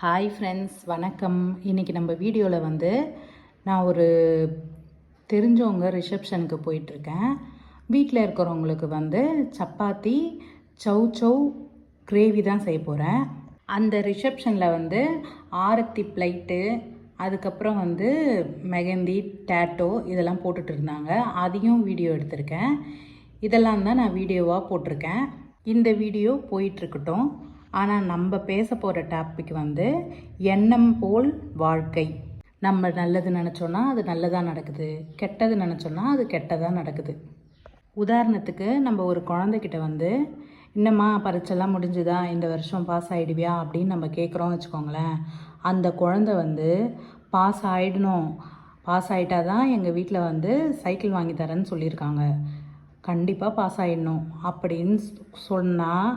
Hi friends வணக்கம். இன்றைக்கி நம்ம வீடியோவில் வந்து நான் ஒரு தெரிஞ்சவங்க ரிசப்ஷனுக்கு போயிட்டுருக்கேன். வீட்டில் இருக்கிறவங்களுக்கு வந்து சப்பாத்தி சௌ சௌ கிரேவி தான் செய்ய போகிறேன் அந்த ரிசப்ஷனில் வந்து ஆரத்தி பிளைட்டு அதுக்கப்புறம் வந்து மெகந்தி டேட்டோ இதெல்லாம் போட்டுட்டு இருந்தாங்க. அதையும் வீடியோ எடுத்திருக்கேன். இதெல்லாம் தான் நான் வீடியோவாக போட்டிருக்கேன். இந்த வீடியோ போயிட்டுருக்கட்டும். ஆனால் நம்ம பேச போகிற டாபிக் வந்து எண்ணம் போல் வாழ்க்கை. நம்ம நல்லது நினச்சோன்னா அது நல்லதாக நடக்குது. கெட்டது நினச்சோன்னா அது கெட்டதாக நடக்குது. உதாரணத்துக்கு நம்ம ஒரு குழந்தைகிட்ட வந்து என்னம்மா பரீட்சைலாம் முடிஞ்சுதா? இந்த வருஷம் பாஸ் ஆகிடுவியா அப்படின்னு நம்ம கேட்குறோம் வச்சுக்கோங்களேன். அந்த குழந்தை வந்து பாஸ் ஆகிடணும் பாஸ் ஆகிட்டா தான் எங்கள் வீட்டில் வந்து சைக்கிள் வாங்கி தரேன்னு சொல்லியிருக்காங்க. கண்டிப்பாக பாஸ் ஆகிடணும் அப்படின்னு சொன்னால்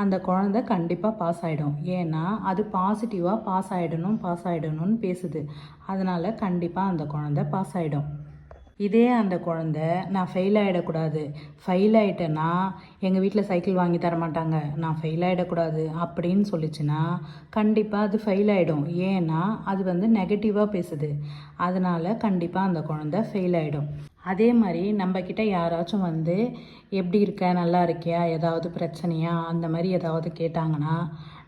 அந்த குழந்த கண்டிப்பாக பாஸ் ஆகிடும் ஏன்னா அது பாசிட்டிவாக பாஸ் ஆகிடணும் பாஸ் ஆகிடணும்னு பேசுது. அதனால் கண்டிப்பாக அந்த குழந்த பாஸ் ஆகிடும் இதே அந்த குழந்த நான் ஃபெயில் ஆகிடக்கூடாது ஃபெயில் ஆகிட்டேன்னா எங்கள் வீட்டில் சைக்கிள் வாங்கி தர மாட்டாங்க. நான் ஃபெயில் ஆகிடக்கூடாது அப்படின்னு சொல்லிச்சுன்னா கண்டிப்பாக அது ஃபெயில் ஆகிடும் ஏன்னா அது வந்து நெகட்டிவாக பேசுது. அதனால் கண்டிப்பாக அந்த குழந்த ஃபெயில் ஆகிடும் அதே மாதிரி நம்மக்கிட்ட யாராச்சும் வந்து எப்படி இருக்க? நல்லா இருக்கியா? ஏதாவது பிரச்சனையா? அந்த மாதிரி ஏதாவது கேட்டாங்கன்னா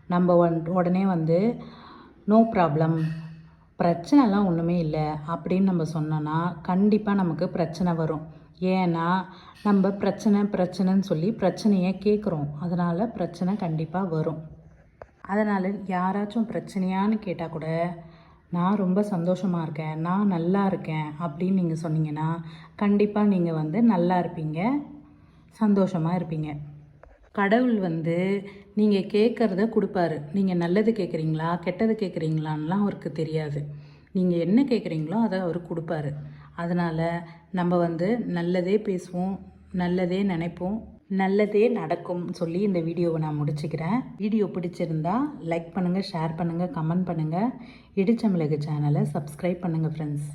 நம்ம ஒன் உடனே வந்து நோ ப்ராப்ளம். பிரச்சனைலாம் ஒன்றுமே இல்லை. அப்படின்னு நம்ம சொன்னோன்னா கண்டிப்பாக நமக்கு பிரச்சனை வரும். ஏன்னா நம்ம பிரச்சனை பிரச்சனைன்னு சொல்லி பிரச்சனையை கேட்குறோம். அதனால் பிரச்சனை கண்டிப்பாக வரும். அதனால் யாராச்சும் பிரச்சனையான்னு கேட்டால் கூட நான் ரொம்ப சந்தோஷமாக இருக்கேன். நான் நல்லா இருக்கேன் அப்படின்னு நீங்கள் சொன்னீங்கன்னா கண்டிப்பாக நீங்கள் வந்து நல்லா இருப்பீங்க. சந்தோஷமாக இருப்பீங்க. கடவுள் வந்து நீங்கள் கேட்குறத கொடுப்பாரு. நீங்கள் நல்லது கேட்குறீங்களா கெட்டது கேட்குறீங்களான்லாம் அவருக்கு தெரியாது. நீங்கள் என்ன கேட்குறீங்களோ அதை அவர் கொடுப்பாரு. அதனால் நம்ம வந்து நல்லதே பேசுவோம். நல்லதே நினைப்போம் நல்லதே நடக்கும் சொல்லி இந்த வீடியோவை நான் முடிச்சுக்கிறேன். வீடியோ பிடிச்சிருந்தா லைக் பண்ணுங்கள் ஷேர் பண்ணுங்கள் கமெண்ட் பண்ணுங்கள் இடிச்சமிளகு சேனலை சப்ஸ்கிரைப் பண்ணுங்கள் ஃப்ரெண்ட்ஸ்